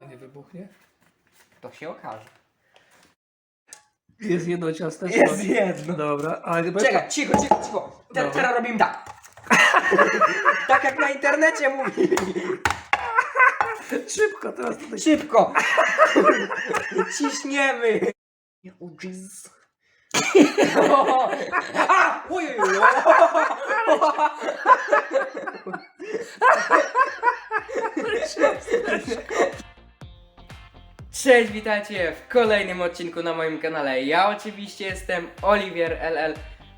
nie wybuchnie? To się okaże. Jest jedno ciasteczko. Jest jedno. Dobra, ale chyba... Czekaj, cicho, cicho, cicho. Te, Dobra. teraz robimy tak. tak jak na internecie mówili. Szybko, teraz tutaj... Szybko. Ciśniemy. O Jezus. A! Oj, oj, oj. Cześć, witajcie w kolejnym odcinku na moim kanale. Ja oczywiście jestem Oliwier LL,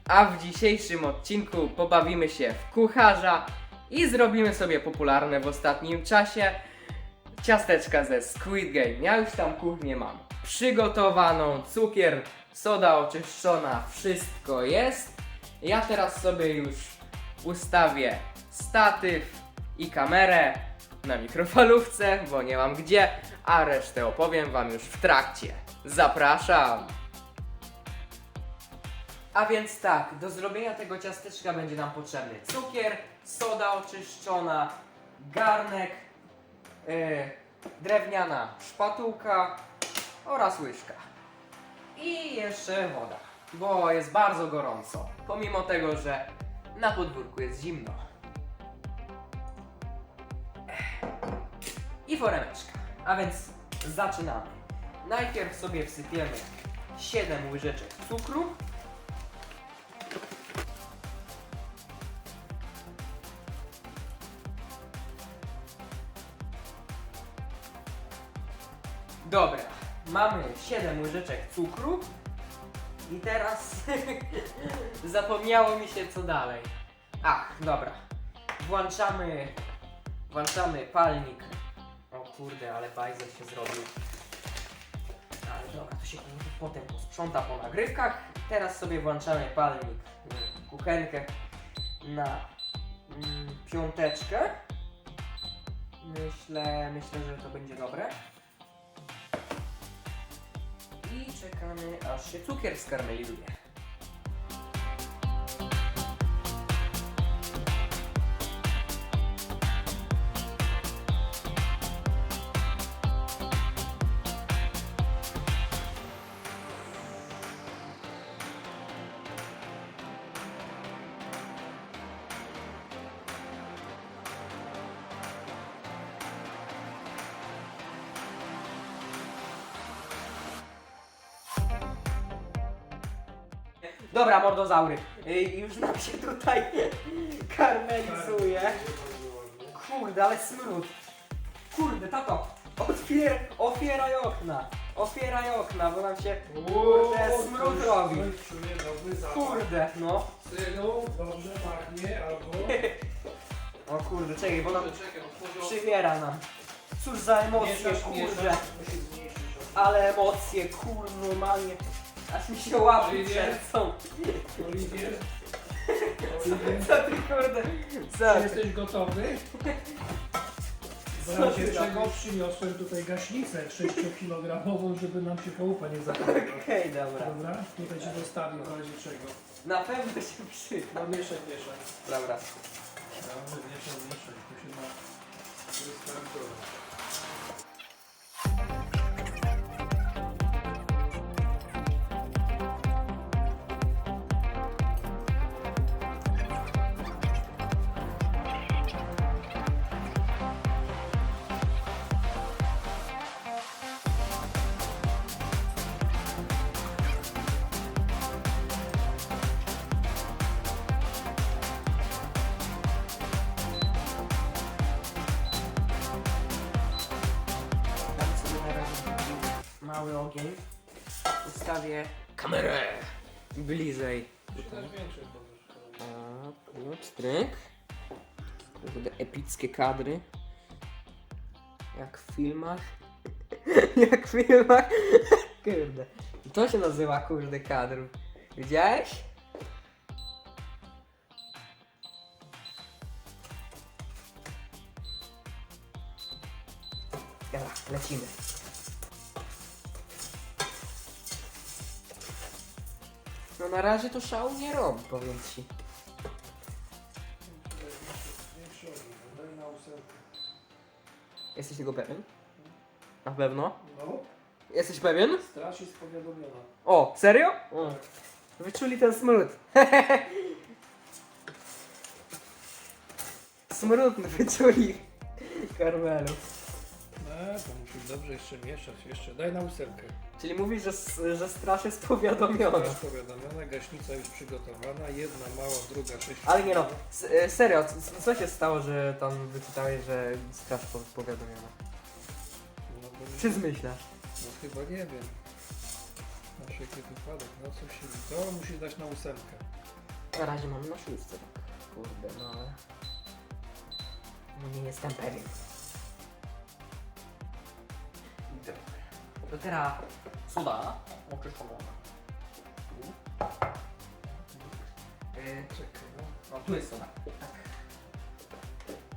a w dzisiejszym odcinku pobawimy się w kucharza i zrobimy sobie popularne w ostatnim czasie ciasteczka ze Squid Game. Ja już tam kuchnię mam przygotowaną, cukier, soda oczyszczona, wszystko jest. Ja teraz sobie już ustawię statyw i kamerę na mikrofalówce, bo nie mam gdzie, a resztę opowiem Wam już w trakcie. Zapraszam! A więc tak, do zrobienia tego ciasteczka będzie nam potrzebny cukier, soda oczyszczona, garnek, e, drewniana szpatułka oraz łyżka. I jeszcze woda, bo jest bardzo gorąco, pomimo tego, że na podwórku jest zimno. Foremeczka. A więc zaczynamy. Najpierw sobie wsypiemy 7 łyżeczek cukru. Dobra, mamy 7 łyżeczek cukru. I teraz zapomniało mi się co dalej. Ach, dobra. Włączamy włączamy palnik. Kurde, ale bajzel się zrobił. Ale dobra, to się potem posprząta po nagrywkach. Teraz sobie włączamy palnik, mm, kuchenkę na mm, piąteczkę. Myślę, myślę, że to będzie dobre. I czekamy aż się cukier skarmelizuje. Dobra, mordozaury. Y, Już nam się tutaj karmelizuje. Kurde, ale smród. Kurde, tato, otwier otwieraj okna. Otwieraj okna, bo nam się kurde smród robi. Kurde, no. Synu, dobrze pachnie, albo... O kurde, czekaj, bo nam przywiera nam. Cóż za emocje, kurde. Ale emocje, kurde, normalnie. Aż mi się łapy Oliwier? trzęsą. Oliwier? Oliwier? Co ty kurde? Czy Co ty? jesteś gotowy? W Co razie ty czego robisz? przyniosłem tutaj gaśnicę 6-kilogramową, żeby nam się chałupa nie zapaliła. Okej, dobra. Dobra? Tutaj cię zostawię w razie czego. Na pewno się przyda. No mieszaj, mieszaj. Dobra. Dobrze, mieszaj, mieszaj. Tu się ma. Dam mały ogień. Ustawię kamerę bliżej. A, tu, stryk. Kurde, epickie kadry. Jak w filmach. Jak w filmach. Kurde. To się nazywa kurde kadr. Widziałeś? Dobra, lecimy. No na razie to szału nie robi, powiem ci. Większy ogień, daj na ósemkę. Jesteś tego pewien? Na pewno? No, Jesteś pewien? straż jest powiadomiona. O, serio? O. Wyczuli ten smród. smród wyczuli. Karmelu. To musisz dobrze jeszcze mieszać. Jeszcze daj na ósemkę. Czyli mówisz, że, że straż jest powiadomiona. Straż powiadomiona, gaśnica już przygotowana. Jedna mała, druga sześć. Ale nie no, s- e, serio, c- c- co się stało, że tam wyczytałeś, że straż po- powiadomiona? No, bo Czy zmyślasz? no chyba nie wiem. Na wszelki wypadek, no co się... To musisz dać na ósemkę. Na razie mam na szóstce. tak. Kurde, no ale... No nie jestem pewien. To teraz soda oczyszczona. Yy, Czekaj, no. no tu jest soda. Tak.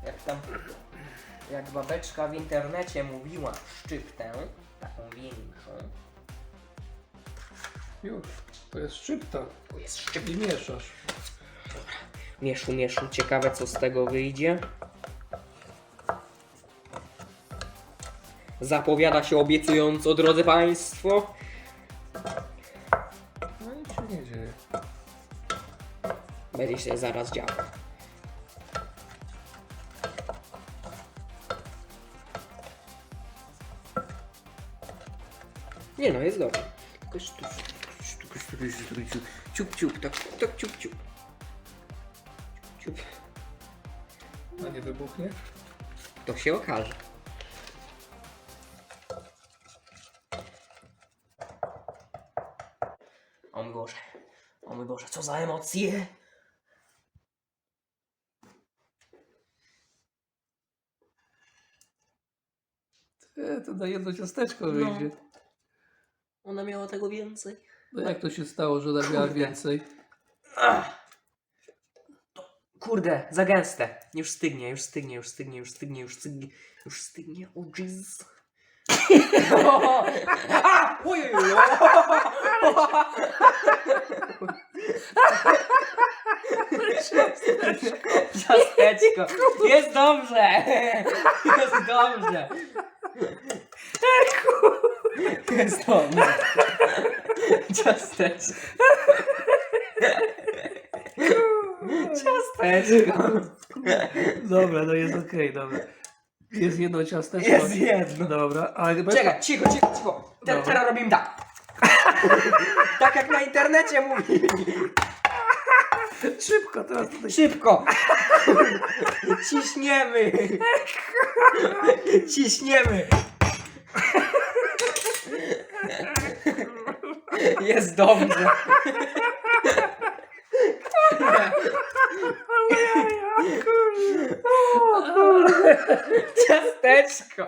Jak tam... Jak babeczka w internecie mówiła szczyptę, taką większą, Już. To jest szczypta. tu jest szczypta. I mieszasz. Mieszu, mieszu, ciekawe co z tego wyjdzie. Zapowiada się obiecująco, drodzy Państwo. No nic się nie dzieje. Będzie się zaraz działo. Nie no, jest dobrze. Tylko sztu- sztu- sztu- sztu- sztu- sztu- Ciup, ciup, tak, tak, ciup, ciup. Ciup. A nie wybuchnie? To się okaże. Mój Boże, o mój Boże, co za emocje! E, to na jedno ciasteczko wyjdzie. Ona miała tego więcej. No jak to się stało, że ona miała więcej? Ach. Kurde, za gęste. Już stygnie, już stygnie, już stygnie, już stygnie, już stygnie, już stygnie. O jeez. A! Oj. Ciasteczko. Jest dobrze. Jest dobrze. Jest dobrze. Ciasteczko. Ciasteczko. Dobra, no jest okej, dobra. Jest jedno ciasteczko. Jest jedno. Dobra, ale bez... Czekaj, cicho, cicho, cicho. Te, Dobra. teraz robimy tak. tak jak na internecie mówi. Szybko, teraz tutaj... Szybko. Ciśniemy. Ciśniemy. Jest dobrze. Ciasteczko.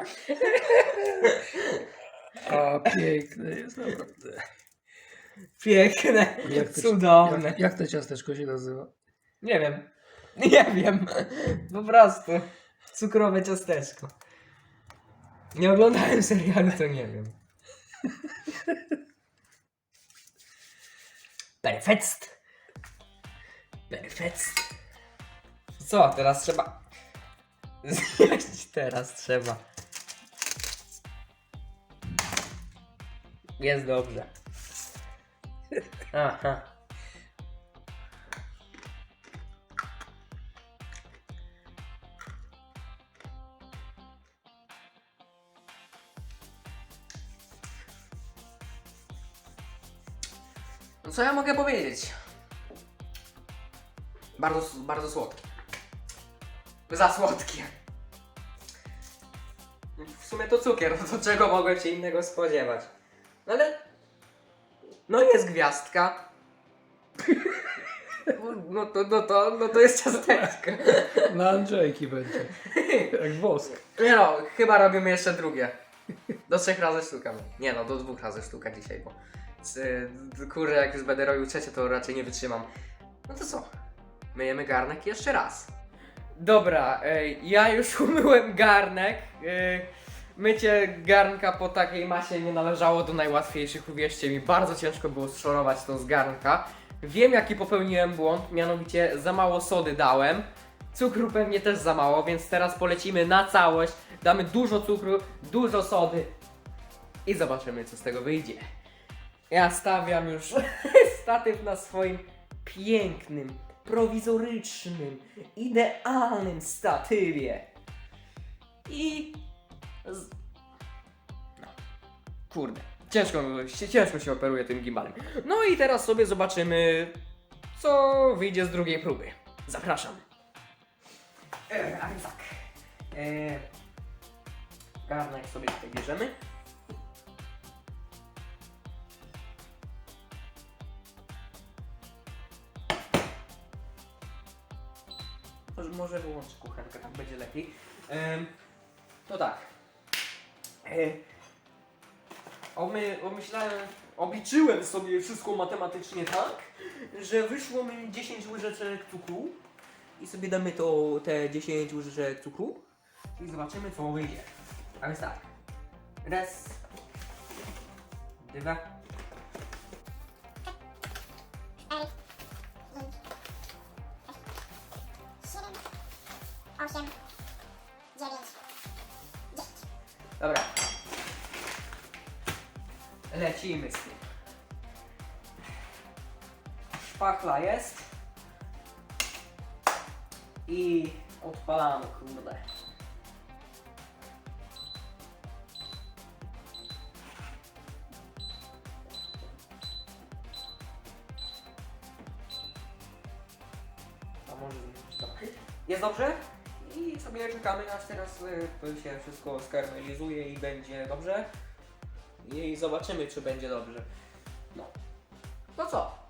A, piękne jest, naprawdę. Piękne. Jak to- Cudowne. Jak, jak to ciasteczko się nazywa? Nie wiem. Nie wiem. Po prostu. Cukrowe ciasteczko. Nie oglądałem serialu, to nie wiem. Perfekt. Perfekt. Co, teraz trzeba... Zjeść teraz trzeba. Jest dobrze. Aha. No co ja mogę powiedzieć? Bardzo, bardzo słodkie. Za słodkie. W sumie to cukier, no to czego mogłem się innego spodziewać? No ale... No jest gwiazdka. No to, no to, no to jest ciasteczko. Na Andrzejki będzie. Jak wosk. Nie no, chyba robimy jeszcze drugie. Do trzech razy sztuka. Nie no, do dwóch razy sztuka dzisiaj, bo kurde, jak już będę robił trzecie, to raczej nie wytrzymam. No to co? Myjemy garnek jeszcze raz. Dobra, ja już umyłem garnek. mycie garnka po takiej masie nie należało do najłatwiejszych, uwierzcie mi. Bardzo ciężko było szorować to z garnka. Wiem jaki popełniłem błąd, mianowicie za mało sody dałem. Cukru pewnie też za mało, więc teraz polecimy na całość. Damy dużo cukru, dużo sody i zobaczymy, co z tego wyjdzie. Ja stawiam już statyw na swoim pięknym, prowizorycznym, idealnym statywie. I. Z... No. Kurde. Ciężko, ciężko się operuje tym gimbalem. No i teraz sobie zobaczymy, co wyjdzie z drugiej próby. Zapraszam. E, tak. E, garnek sobie tutaj bierzemy. Może, wyłączę kuchenkę, tak będzie lepiej. To tak. E, omy, omyślałem, obliczyłem sobie wszystko matematycznie tak, że wyszło mi 10 łyżeczek cukru i sobie damy to te 10 łyżeczek cukru i zobaczymy co wyjdzie. A więc tak. Raz. Dwa. Osiem, dziewięć, dziesięć. Dobra. Lecimy z tym. Szpachla jest. I odpalamy, kurde. Jest dobrze? I sobie czekamy aż teraz y, się wszystko skarmelizuje i będzie dobrze. I zobaczymy czy będzie dobrze. No. No co?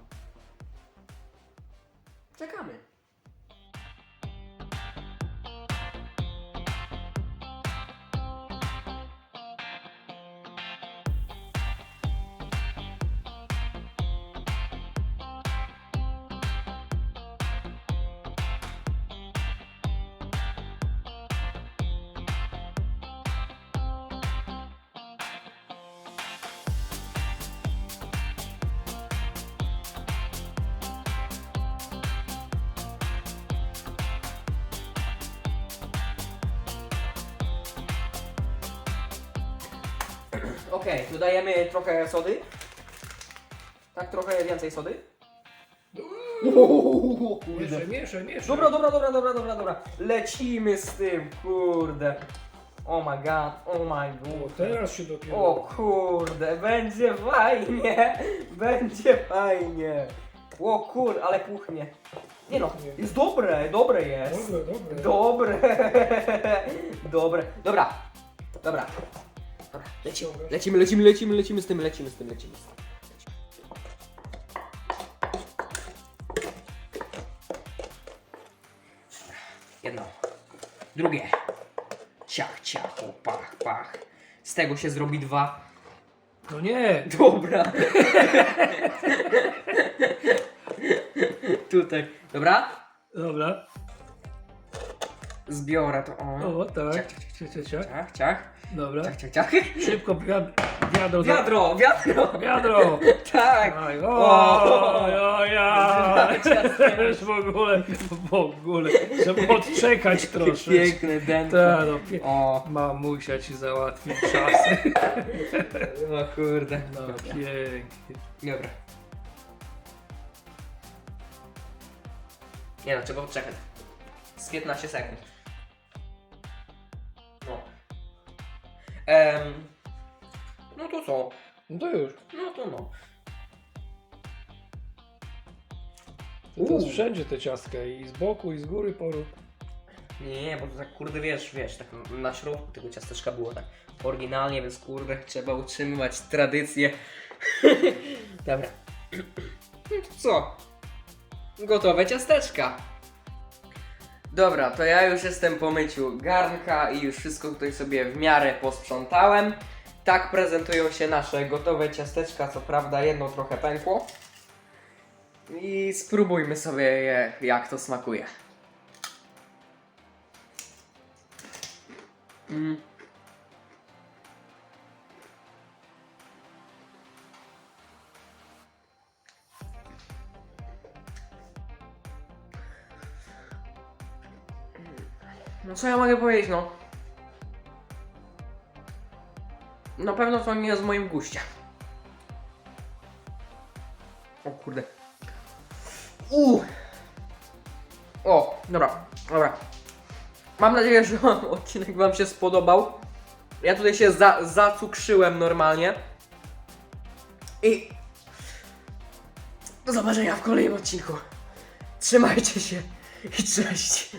Okej, dodajemy trochę sody. Tak, trochę więcej sody. Uuu, Mieszaj, mieszaj, mieszaj. Dobra, dobra, dobra, dobra, dobra, dobra. Lecimy z tym, kurde. Oh my god, oh my O, god. teraz się dopiero... O kurde, będzie fajnie, będzie fajnie. O kurde, ale puchnie. Nie no, jest dobre, dobre jest. Dobre, dobre. Dobre, dobre. Dobra, dobra. Dobra, lecimy, lecimy, lecimy, lecimy, lecimy z tym, lecimy z tym, lecimy z tym. Jedno, drugie. Ciach, ciach, o, pach, pach. Z tego się zrobi dwa. No nie! Dobra. Tutaj. Dobra? Dobra. Zbiorę to. O. O, tak. Ciach, ciach, Ciach, ciach, ciach. Ciach, ciach. Dobra. Ciach, ciach, ciach. Szybko wiad wiadro. za- Wiadro, wiadro. Wiadro! Tak. Aj, O. oj, oj, oj. Już w ogóle, w ogóle. Trzeba odczekać troszeczkę. Piękne dęto. Tak, no, pie... O, Mamusia ci załatwi czasy. o kurde. No, Dobra. pięknie. Dobra. Nie no, trzeba odczekać. Z 15 sekund. Em, no to co? No to już. No to no. To jest wszędzie te ciastka i z boku, i z góry porób. Nie, nie, bo to tak kurde wiesz, wiesz, tak na środku tego ciasteczka było tak oryginalnie, więc kurde trzeba utrzymywać tradycję. Dobra. No to co? Gotowe ciasteczka. Dobra, to ja już jestem po myciu garnka i już wszystko tutaj sobie w miarę posprzątałem. Tak prezentują się nasze gotowe ciasteczka, co prawda jedno trochę pękło. I spróbujmy sobie je, jak to smakuje. Mm. No co ja mogę powiedzieć, no? na pewno to nie jest w moim guście. O kurde. Uuu. O, dobra, dobra. Mam nadzieję, że odcinek Wam się spodobał. Ja tutaj się za, zacukrzyłem normalnie. I do zobaczenia w kolejnym odcinku. Trzymajcie się i cześć.